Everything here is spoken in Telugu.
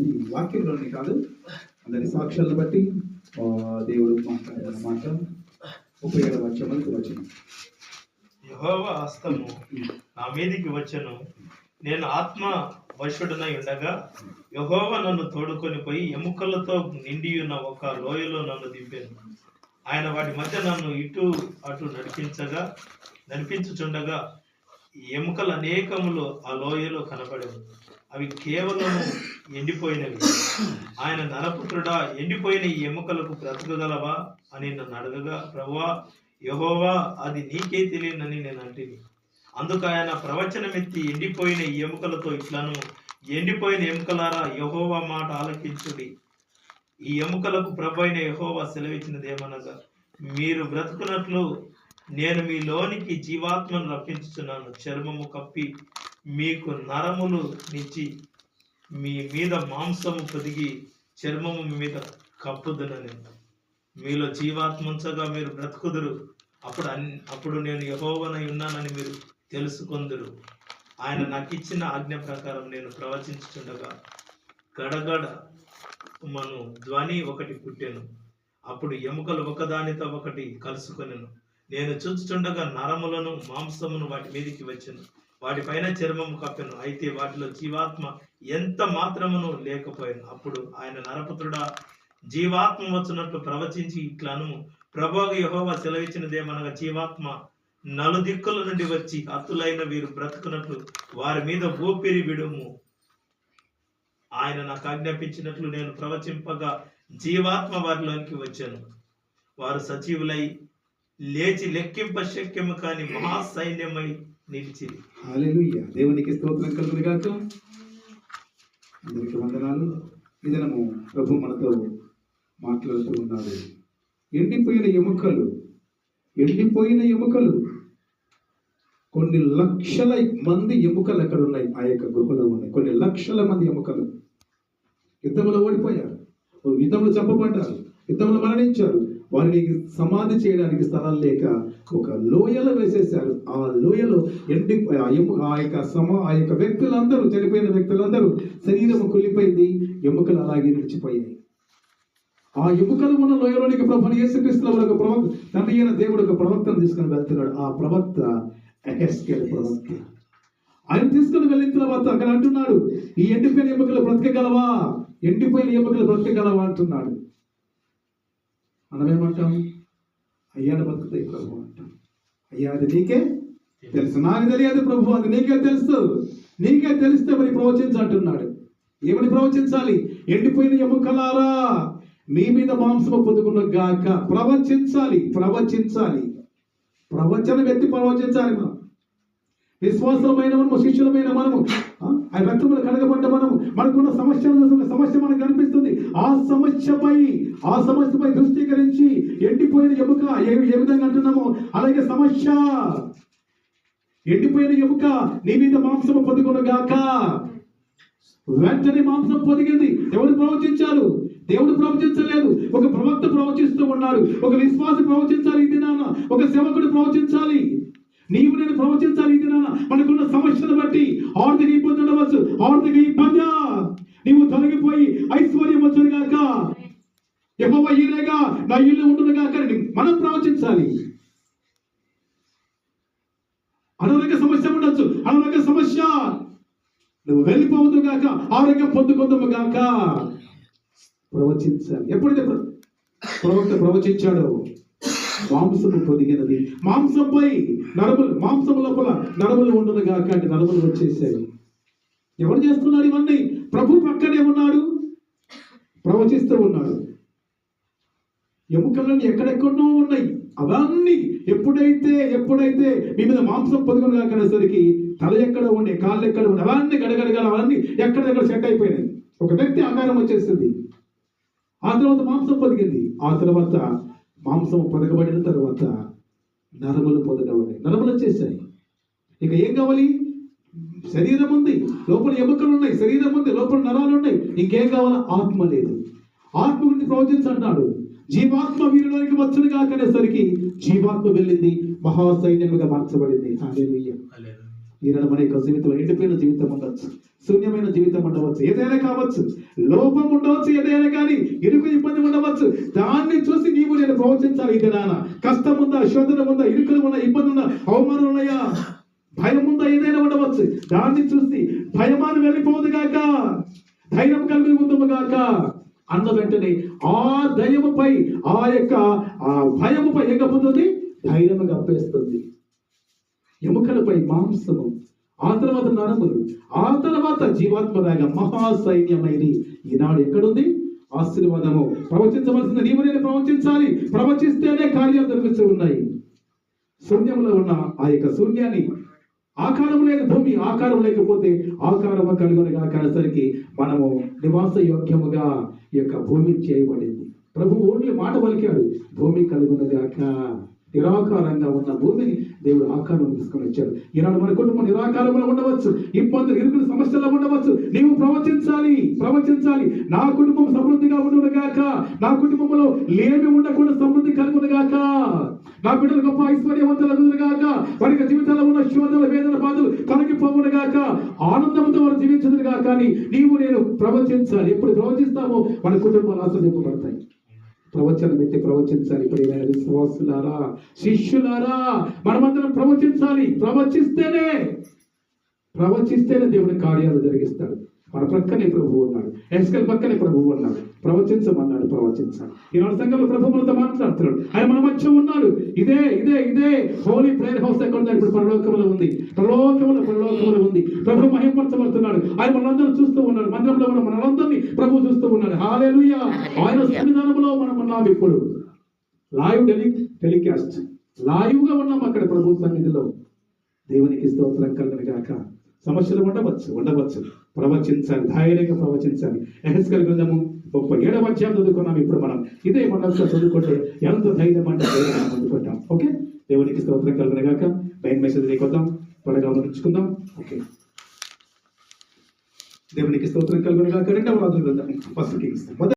ఇది వాక్యంలోని కాదు. అందరి సాక్ష్యాలను బట్టి దేవుడు మాట్లాడిన మాట ముప్పై ఏడు యహోవ హస్తము నా మీదికి వచ్చను. నేను ఆత్మ వశుడనై ఉండగా యహోవ నన్ను తోడుకొని పోయి ఎముకలతో నిండి ఉన్న ఒక లోయలో నన్ను దింపాను. ఆయన వాటి మధ్య నన్ను ఇటు అటు నడిపించగా నడిపించుచుండగా ఎముకలు అనేకములు ఆ లోయలో కనపడేవి అవి కేవలం ఎండిపోయినవి. ఆయన నరపుత్రుడా ఎండిపోయిన ఈ ఎముకలకు బ్రతకగలవా అని నన్ను అడగగా ప్రభువా యహోవా అది నీకే తెలియనని నేను అంటిని. అందుకు ఆయన ప్రవచనమెత్తి ఎండిపోయిన ఈ ఎముకలతో ఇట్లను ఎండిపోయిన ఎముకలారా యహోవా మాట ఆలకించుడి. ఈ ఎముకలకు ప్రభు అయిన యహోవా సెలవిచ్చినది ఏమనగా మీరు బ్రతుకున్నట్లు నేను మీలోనికి జీవాత్మను రప్పించుచున్నాను. చర్మము కప్పి మీకు నరములు నిచ్చి మీ మీద మాంసము పొదిగి చర్మము మీద మీద కప్పుదునని. మీలో జీవాత్మంచగా మీరు బ్రతుకుదురు. అప్పుడు అన్ అప్పుడు నేను యహోవనై ఉన్నానని మీరు తెలుసుకొందురు. ఆయన నాకు ఇచ్చిన ఆజ్ఞ ప్రకారం నేను ప్రవచించుచుండగా గడగడ మను ధ్వని ఒకటి పుట్టాను. అప్పుడు ఎముకలు ఒకదానితో ఒకటి కలుసుకొనెను. నేను చూచుచుండగా నరములను మాంసమును వాటి మీదికి వచ్చెను వాటిపైన చర్మము కప్పెను. అయితే వాటిలో జీవాత్మ ఎంత మాత్రమును లేకపోయాను అప్పుడు ఆయన నరపుత్రుడా జీవాత్మ వచ్చినట్లు ప్రవచించి ఇట్లను ప్రభోగ యహోవా సెలవిచ్చినదేమనగా జీవాత్మ నలుదిక్కుల నుండి వచ్చి హత్తులైన వీరు బ్రతుకున్నట్లు వారి మీద ఊపిరి విడుము. ఆయన నాకు ఆజ్ఞాపించినట్లు నేను ప్రవచింపగా జీవాత్మ వారిలోనికి వచ్చాను. వారు సజీవులై లేచి లెక్కింప శక్యము కాని మహాసైన్యమై నిలిచింది హాలెలూయ. దేవునికి స్తోత్రం కలుగును గాక అందరికి వందనాలు. ఈ దినము ప్రభు మనతో మాట్లాడుతూ ఉన్నారు ఎండిపోయిన ఎముకలు ఎండిపోయిన ఎముకలు. కొన్ని లక్షల మంది ఎముకలు అక్కడ ఉన్నాయి. ఆ యొక్క గుహలో ఉన్నాయి. కొన్ని లక్షల మంది ఎముకలు. యుద్ధంలో ఓడిపోయారు. యుద్ధంలో చంపబడ్డారు. యుద్ధంలో మరణించారు. వారిని సమాధి చేయడానికి స్థలం లేక ఒక లోయలో వేసేసారు ఆ లోయలో ఎండి ఆ ఆ యొక్క సమ ఆ యొక్క వ్యక్తులందరూ చనిపోయిన వ్యక్తులందరూ శరీరం కుళ్ళిపోయింది ఎముకలు అలాగే నిలిచిపోయాయి. ఆ ఎముకలు ఉన్న లోయలోనికి ప్రభుని ఏసుక్రీస్తుల ఒక ప్రవక్త తండ్రి అయిన దేవుడు ఒక ప్రవక్తను తీసుకుని వెళ్తున్నాడు. ఆ ప్రవక్త ఎహెస్కేల్ ప్రవక్త. ఆయన తీసుకుని వెళ్ళిన తర్వాత అక్కడ అంటున్నాడు ఈ ఎండిపోయిన ఎముకలు బ్రతకగలవా? ఎండిపోయిన ఎముకలు బ్రతకగలవా? అంటున్నాడు. మనం ఏమంటాం అయ్యాడు బతుకుతాయి ప్రభు అంటాం. అయ్యా అది నీకే తెలుసు. నాకు తెలియదు ప్రభు అది నీకే తెలుసు. నీకే తెలిస్తే మరి ప్రవచించు అంటున్నాడు ఏమని ప్రవచించాలి? ఎండిపోయిన ఎముకలారా మీ మీద మాంసము పొందుకున్న గాక ప్రవచించాలి ప్రవచించాలి. ప్రవచనం ఎత్తి ప్రవచించాలి మనం. విశ్వాసమైన మనము శిష్యులమైన మనము ఆ, ఆయన రక్తములు కడగబడ్డ మనము మనకున్న సమస్యలు సమస్య మనకు కనిపిస్తుంది ఉంది ఆ సమస్యపై ఆ సమస్యపై దృష్టీకరించి ఎండిపోయిన ఎముక ఏ ఏ విధంగా అంటున్నామో అలాగే సమస్య. ఎండిపోయిన ఎముక నీ మీద మాంసము పొదుగును వెంటనే మాంసం పొదిగింది. ఎవరు ప్రవచించారు? దేవుడు ప్రవచించలేదు. ఒక ప్రవక్త ప్రవచిస్తూ ఉన్నాడు ఒక విశ్వాసి ప్రవచించాలి ఇది నాన్న ఒక సేవకుడు ప్రవచించాలి. నీవు నేను ప్రవచించాలి ఇది నాన్న మనకున్న సమస్యను బట్టి ఆర్థిక ఇబ్బంది ఉండవచ్చు. ఆర్థిక ఇబ్బంది. నీవు తొలగిపోయి ఐశ్వర్యం వచ్చును గాక యెహోవా ఈరేగా నా ఇల్లు మనం ప్రవచించాలి. అనారోగ్య సమస్య ఉండొచ్చు. అనారోగ్య సమస్య. నువ్వు వెళ్ళిపోవద్దు గాక. ఆరోగ్యం పొందుకుందాము గాక. ప్రవచించాలి. ఎప్పుడైతే ప్రవక్త ప్రవచించాడో మాంసము పొదిగినది. మాంసంపై నరములు మాంసం లోపల నరములు ఉండదు గాక అంటే నరములు వచ్చేసాయి. ఎవరు చేస్తున్నారు ఇవన్నీ? ప్రభు పక్కనే ఉన్నాడు. ప్రవచిస్తూ ఉన్నాడు. ఎముకలను ఎక్కడెక్కడో ఉన్నాయి. అవన్నీ ఎప్పుడైతే ఎప్పుడైతే మీ మీద మాంసం పొదుగును కాకనేసరికి తల ఎక్కడ ఉండే కాళ్ళు ఎక్కడ ఉండే అవన్నీ గడగడగల అవన్నీ ఎక్కడెక్కడ సెట్ అయిపోయినాయి. ఒక వ్యక్తి ఆకారం వచ్చేసింది. ఆ తర్వాత మాంసం పొదిగింది. ఆ తర్వాత మాంసం పొదగబడిన తర్వాత నరములు పొదగబడి నరములు వచ్చేసాయి. ఇక ఏం కావాలి? శరీరం ఉంది. లోపల ఎముకలు ఉన్నాయి. శరీరం ఉంది. లోపల నరాలు ఉన్నాయి. ఇంకేం కావాలి? ఆత్మ లేదు. ఆత్మ గురించి ప్రవచించంటాడు. జీవాత్మ వీరిలోనికి వచ్చును కాకనేసరికి జీవాత్మ వెళ్ళింది మహాసైన్యముగా మార్చబడింది. ఈనాడు మన యొక్క జీవితం ఎండిపోయిన జీవితం ఉండొచ్చు శూన్యమైన జీవితం ఉండవచ్చు ఏదైనా కావచ్చు. లోపం ఉండవచ్చు ఏదైనా కానీ ఇరుకు ఇబ్బంది ఉండవచ్చు. దాన్ని చూసి నీవు నేను ప్రవచించాలి ఇది నాన్న. కష్టం ఉందా శోధన ఉందా ఇరుకులు ఉందా ఇబ్బంది ఉందా అవమానం ఉన్నాయా? భయం ఉందా ఏదైనా ఉండవచ్చు. దాన్ని చూసి భయమాను వెళ్ళిపోదు గాక. ధైర్యం కలిగి ఉందము గాక. అన్న వెంటనే ఆ దయముపై ఆ యొక్క ఆ భయముపై ఏం కప్పుతుంది ధైర్యం కప్పేస్తుంది ఎముకలపై మాంసము ఆ తర్వాత నరములు ఆ తర్వాత జీవాత్మలాగా మహాసైన్యమైనది. ఈనాడు ఎక్కడుంది? ఆశీర్వాదము. ప్రవచించవలసిన నీవు నేను ప్రవచించాలి. ప్రవచిస్తేనే కార్యాలు జరుగుతూ ఉన్నాయి. శూన్యంలో ఉన్న ఆ యొక్క శూన్యాన్ని ఆకారం లేని భూమి ఆకారం లేకపోతే ఆకారము కలుగుని కాకనేసరికి మనము నివాస యోగ్యముగా ఈ యొక్క భూమి చేయబడింది. ప్రభు ఓన్లీ మాట పలికాడు భూమి కలుగునగాక నిరాకారంగా ఉన్న భూమిని దేవుడు ఆకారం తీసుకొని వచ్చాడు. ఈనాడు మన కుటుంబం నిరాకారంలో ఉండవచ్చు ఇబ్బందులు ఇరుకులు సమస్యల్లో ఉండవచ్చు. నీవు ప్రవచించాలి ప్రవచించాలి. నా కుటుంబం సమృద్ధిగా ఉండునుగాక నా కుటుంబంలో లేమి ఉండకుండా సమృద్ధి కలుగునుగాక నా బిడ్డలు గొప్ప ఐశ్వర్యవంతులు గాక. వారి యొక్క జీవితాల్లో శోధన వేదన బాధలు తొలగిపోవును గాక. ఆనందంతో వారు జీవించదు గాక. అని నీవు నేను ప్రవచించాలి. ఎప్పుడు ప్రవచిస్తామో మన కుటుంబాలు ఆశ్రయింపబడతాయి ప్రవచనం ఎత్తి ప్రవచించాలి. ప్రియమైన విశ్వాసులారా శిష్యులారా మనమందరం ప్రవచించాలి. ప్రవచిస్తేనే ప్రవచిస్తేనే దేవుని కార్యాలు జరిగిస్తాడు. మన ప్రక్కనే ప్రభువు ఉన్నాడు. ఎస్కల్ పక్కనే ప్రభువు ఉన్నాడు. ప్రవచించమన్నాడు ప్రవచించాడు. ఈనాడు సంఘంలో ప్రభు మనతో మాట్లాడుతున్నాడు. ఆయన మన మధ్య ఉన్నాడు. ఇదే ఇదే ఇదే. హోలీ ప్రేయర్ హౌస్ ఎక్కడ ఉంది ఇప్పుడు పరలోకంలో ఉంది. పరలోకములో పరలోకములో ఉంది. ప్రభు మహిమపరచబడుతున్నాడు ఆయన మనందరం చూస్తూ ఉన్నాడు. మందిరంలో ఉన్న మనందరినీ ప్రభు చూస్తూ ఉన్నాడు. హాలేలుయా ఆయన సన్నిధానంలో మనం ఉన్నాం ఇప్పుడు. లైవ్ టెలి టెలికాస్ట్ లైవ్గా ఉన్నాం అక్కడ ప్రభు సన్నిధిలో. దేవునికి స్తోత్రం కలుగును కాక సమస్యలు ఉండవచ్చు ఉండవచ్చు. ప్రవచించాలి ధైర్యంగా ప్రవచించాలి ఎహెస్కల్ గ్రంథము ముప్పై ఏడవ అధ్యాయం చదువుకున్నాం ఇప్పుడు మనం. ఇదే మనసులో చదువుకుంటే ఎంత ధైర్యం అంటే ధైర్యం మనం అందుకుంటాం ఓకే? దేవునికి స్తోత్రం కలుగును గాక. మెయిన్ మెసేజ్ లేకొద్దాం త్వరగా ముగించుకుందాం ఓకే? దేవునికి స్తోత్రం కలుగును గాక. రెండవ రాజు గ్రంథం ఫస్ట్ కింగ్స్